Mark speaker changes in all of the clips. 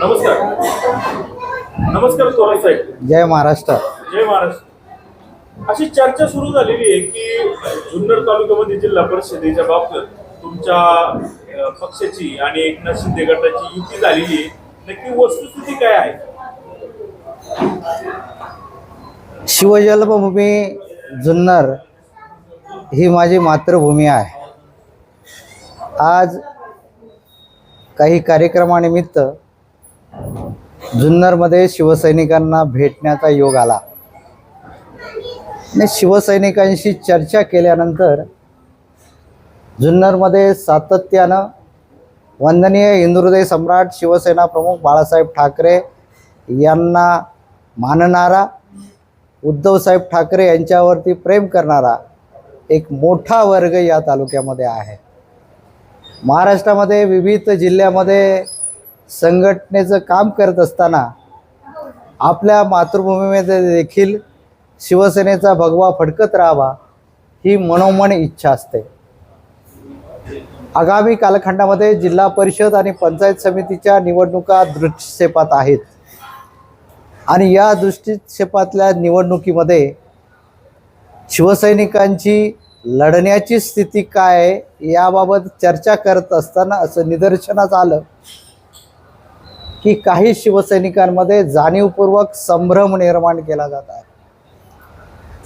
Speaker 1: नमस्कार. नमस्कार साहेब.
Speaker 2: जय महाराष्ट्र.
Speaker 1: जय महाराष्ट्र. अशी चर्चा सुरू झालेली आहे की जुन्नर तालुक्यामध्ये जिल्हा परिषदेच्या बाबतीत तुमच्या पक्षाची आणि एकनाथ शिंदे गटाची युती झालेली आहे नक्की वस्तुस्थिती काय आहे?
Speaker 2: शिवजन्मभूमी जुन्नर ही माझी मातृभूमी आहे. आज काही कार्यक्रमानिमित्त जुन्नरमध्ये शिवसैनिकांना भेटण्याचा योग आला. आणि शिवसैनिकांशी चर्चा केल्यानंतर जुन्नरमध्ये सातत्यानं वंदनीय हिंदुहृदय सम्राट शिवसेना प्रमुख बाळासाहेब ठाकरे यांना मानणारा उद्धवसाहेब ठाकरे यांच्यावरती प्रेम करणारा एक मोठा वर्ग या तालुक्यामध्ये आहे. महाराष्ट्रामध्ये विविध जिल्ह्यामध्ये संघटनेचं काम करत असताना आपल्या मातृभूमीमध्ये देखील शिवसेनेचा भगवा फडकत राहावा ही मनोमन इच्छा असते. आगामी कालखंडामध्ये जिल्हा परिषद आणि पंचायत समितीच्या निवडणुका दृष्टिक्षेपात आहेत. आणि या दृष्टिक्षेपातल्या निवडणुकीमध्ये शिवसैनिकांची लढण्याची स्थिती काय याबाबत चर्चा करत असताना असं निदर्शनास आलं. की काही शिवसैनिकांमध्ये जाणीवपूर्वक संभ्रम निर्माण केला जात आहे.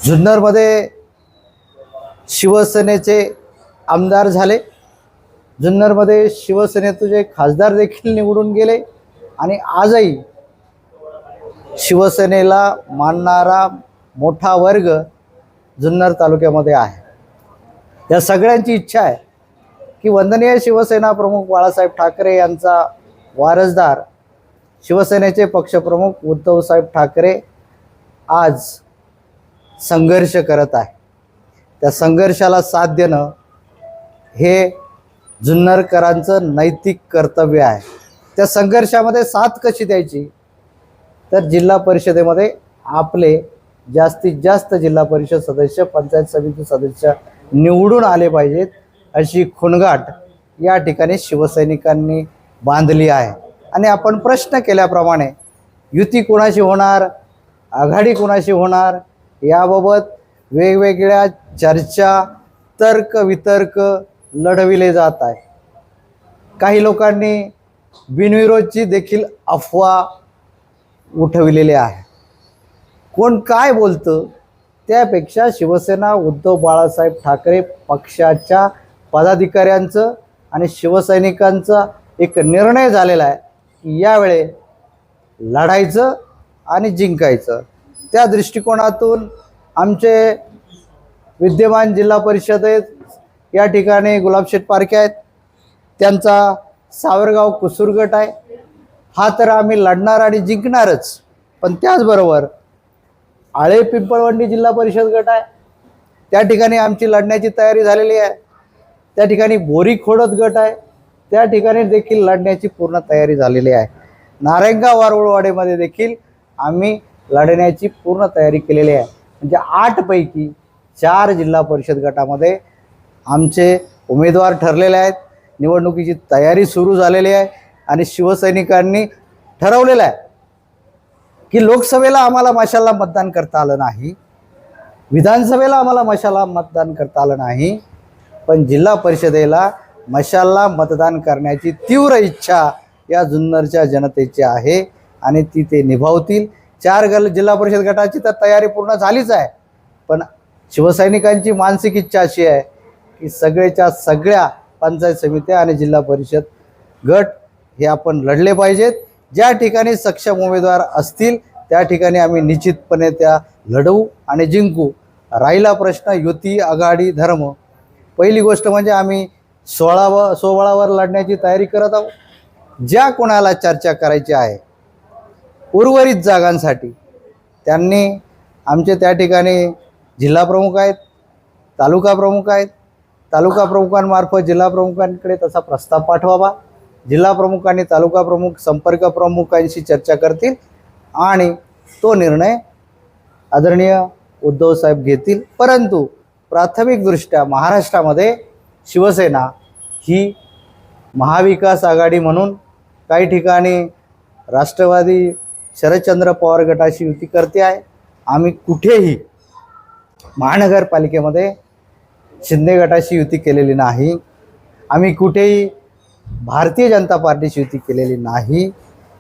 Speaker 2: जुन्नरमध्ये शिवसेनेचे आमदार झाले. जुन्नरमध्ये शिवसेनेचे खासदार देखील निवडून गेले. आणि आजही शिवसेनेला मानणारा मोठा वर्ग जुन्नर तालुक्यामध्ये आहे. या सगळ्यांची इच्छा आहे की वंदनीय शिवसेना प्रमुख बाळासाहेब ठाकरे यांचा वारसदार शिवसेनेचे पक्षप्रमुख उद्धवसाहेब ठाकरे आज संघर्ष करत आहे. त्या संघर्षाला साथ देणं हे जुन्नरकरांचं नैतिक कर्तव्य आहे. त्या संघर्षामध्ये साथ कशी द्यायची? तर जिल्हा परिषदेमध्ये आपले जास्तीत जास्त जिल्हा परिषद सदस्य पंचायत समिती सदस्य निवडून आले पाहिजेत अशी खुणगाट या ठिकाणी शिवसैनिकांनी बांधली आहे. आणि आपण प्रश्न केल्याप्रमाणे युती कोणाशी होणार आघाडी कोणाशी होणार याबाबत वेगवेगळ्या चर्चा तर्क वितर्क लढविले जात आहे. काही लोकांनी बिनविरोधची देखील अफवा उठविलेली आहे. कोण काय बोलतं त्यापेक्षा शिवसेना उद्धव बाळासाहेब ठाकरे पक्षाच्या पदाधिकाऱ्यांचं आणि शिवसैनिकांचा एक निर्णय झालेला आहे. यावेळे लढायचं आणि जिंकायचं. त्या दृष्टिकोनातून आमचे विद्यमान जिल्हा परिषदेत या ठिकाणी गुलाबशेठ पारखे आहेत. त्यांचा सावरगाव कुसूर गट आहे. हा तर आम्ही लढणार आणि जिंकणारच. पण त्याचबरोबर आळे पिंपळवंडी जिल्हा परिषद गट आहे. त्या ठिकाणी आमची लढण्याची तयारी झालेली आहे. त्या ठिकाणी बोरी खोडत गट आहे. त्या ठिकाणी देखील लढण्याची पूर्ण तयारी झालेली आहे. नारायणगाव वारवळवाडीमध्ये देखील आम्ही लढण्याची पूर्ण तयारी केलेली आहे. म्हणजे आठपैकी चार जिल्हा परिषद गटामध्ये आमचे उमेदवार ठरलेले आहेत. निवडणुकीची तयारी सुरू झालेली आहे आणि शिवसैनिकांनी ठरवलेलं आहे की लोकसभेला आम्हाला मशाला मतदान करता आलं नाही विधानसभेला आम्हाला मशाला मतदान करता आलं नाही पण जिल्हा परिषदेला मशाला मतदान करण्याची तीव्र इच्छा या जुन्नरच्या जनतेची आहे आणि ती ते निभावतील. चार गल जिल्हा परिषद गटाची तर तयारी पूर्ण झालीच आहे. पण शिवसैनिकांची मानसिक इच्छा अशी आहे की सगळेच्या सगळ्या पंचायत समित्या आणि जिल्हा परिषद गट हे आपण लढले पाहिजेत. ज्या ठिकाणी सक्षम उमेदवार असतील त्या ठिकाणी आम्ही निश्चितपणे त्या लढवू आणि जिंकू. राहिला प्रश्न युती आघाडी धर्म. पहिली गोष्ट म्हणजे आम्ही सोळाव सोहळावर लढण्याची तयारी करत आहोत. ज्या कोणाला चर्चा करायची आहे उर्वरित जागांसाठी त्यांनी आमचे त्या ठिकाणी जिल्हा प्रमुख आहेत तालुका प्रमुख आहेत तालुका प्रमुखांमार्फत जिल्हा प्रमुखांकडे तसा प्रस्ताव पाठवावा. जिल्हा प्रमुखांनी तालुका प्रमुख संपर्क प्रमुखांशी चर्चा करतील आणि तो निर्णय आदरणीय उद्धवसाहेब घेतील. परंतु प्राथमिकदृष्ट्या महाराष्ट्रामध्ये शिवसेना ही महाविकास आघाडी म्हणून काही ठिकाणी राष्ट्रवादी शरदचंद्र पवार गटाशी युती करते आहे. आम्ही कुठेही महानगरपालिकेमध्ये शिंदे गटाशी युती केलेली नाही. आम्ही कुठेही भारतीय जनता पार्टीशी युती केलेली नाही.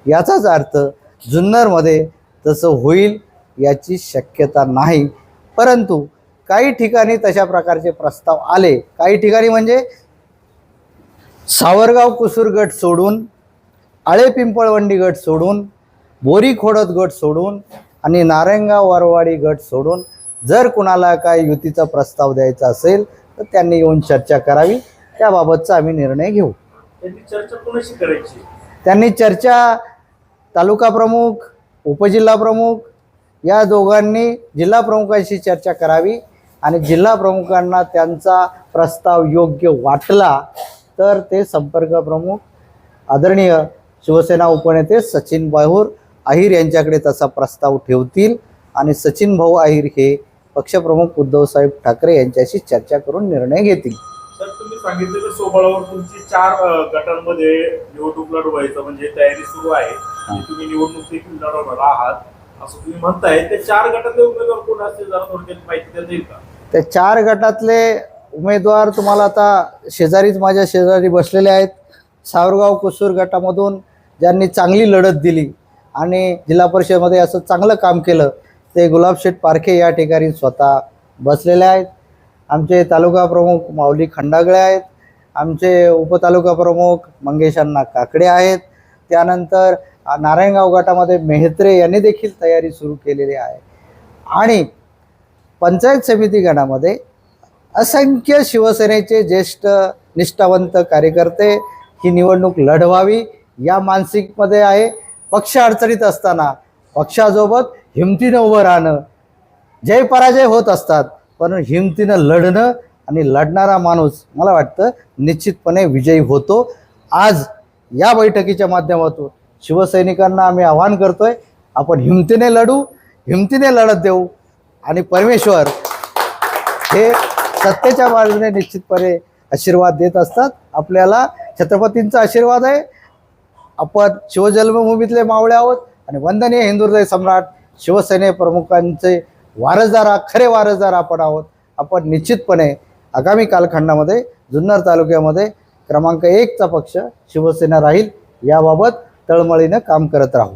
Speaker 2: याचाच अर्थ जुन्नरमध्ये तसं होईल याची शक्यता नाही. परंतु काही ठिकाणी तशा प्रकारचे प्रस्ताव आले. काही ठिकाणी म्हणजे सावरगाव कुसूर गट सोडून आळे पिंपळवंडी गट सोडून बोरी खोडत गट सोडून आणि नारायणगाव वारवाडी गट सोडून जर कुणाला काय युतीचा प्रस्ताव द्यायचा असेल तर त्यांनी येऊन चर्चा करावी. त्याबाबतचा आम्ही निर्णय घेऊ.
Speaker 1: त्यांनी चर्चा कोणाशी करायची?
Speaker 2: त्यांनी चर्चा तालुका प्रमुख उपजिल्हा प्रमुख या दोघांनी जिल्हा प्रमुखांशी चर्चा करावी. आणि जिल्हा प्रमुखांना त्यांचा प्रस्ताव योग्य वाटला तर ते संपर्क प्रमुख आदरणीय शिवसेना उपनेते सचिन भाऊर अहिर यांच्याकडे तसा प्रस्ताव ठेवतील. आणि सचिन भाऊ अहिर हे पक्षप्रमुख उद्धवसाहेब ठाकरे यांच्याशी चर्चा करून निर्णय घेतील.
Speaker 1: तर तुम्ही सांगितलेलं सोबळावर तुमची चार गटांमध्ये निवडणूक लढवायचं म्हणजे तयारी सुरू आहे. तुम्ही निवडणूक देखील लढवणार आहात. असं तुम्ही म्हणताय. ते चार गटातले उमेदवार कोण असतील? जरा थोडक्यात माहिती देता येईल का?
Speaker 2: त्या चार गटातले उमेदवार तुम्हाला आता शेजारीच माझ्या शेजारी बसलेले आहेत. सावरगाव कुसूर गटामधून ज्यांनी चांगली लढत दिली आणि जिल्हा परिषदमध्ये असं चांगलं काम केलं ते गुलाबशेठ पारखे या ठिकाणी स्वतः बसलेले आहेत. आमचे तालुका प्रमुख माऊली खंडागळे आहेत. आमचे उपतालुका प्रमुख मंगेशांना काकडे आहेत. त्यानंतर नारायणगाव गटामध्ये मेहत्रे यांनी देखील तयारी सुरू केलेली आहे. आणि पंचायत समिती गणामध्ये असंख्य शिवसेनेचे ज्येष्ठ निष्ठावंत कार्यकर्ते ही निवडणूक लढवावी या मानसिकमध्ये आहे. पक्ष अडचणीत असताना पक्षासोबत हिमतीनं उभं राहणं जय पराजय होत असतात पण हिमतीनं लढणं आणि लढणारा माणूस मला वाटतं निश्चितपणे विजयी होतो. आज या बैठकीच्या माध्यमातून शिवसैनिकांना आम्ही आवाहन करतोय आपण हिमतीने लढू हिमतीने लढत देऊ. आणि परमेश्वर हे सत्तेच्या बाजूने निश्चितपणे आशीर्वाद देत असतात. आपल्याला छत्रपतींचा आशीर्वाद आहे. आपण शिवजन्मभूमीतले मावळे आहोत आणि वंदनीय हिंदुहृदय सम्राट शिवसेने प्रमुखांचे वारसदार खरे वारसदार आपण आहोत. आपण निश्चितपणे आगामी कालखंडामध्ये जुन्नर तालुक्यामध्ये क्रमांक एकचा पक्ष शिवसेना राहील. याबाबत तळमळीनं काम करत राहू.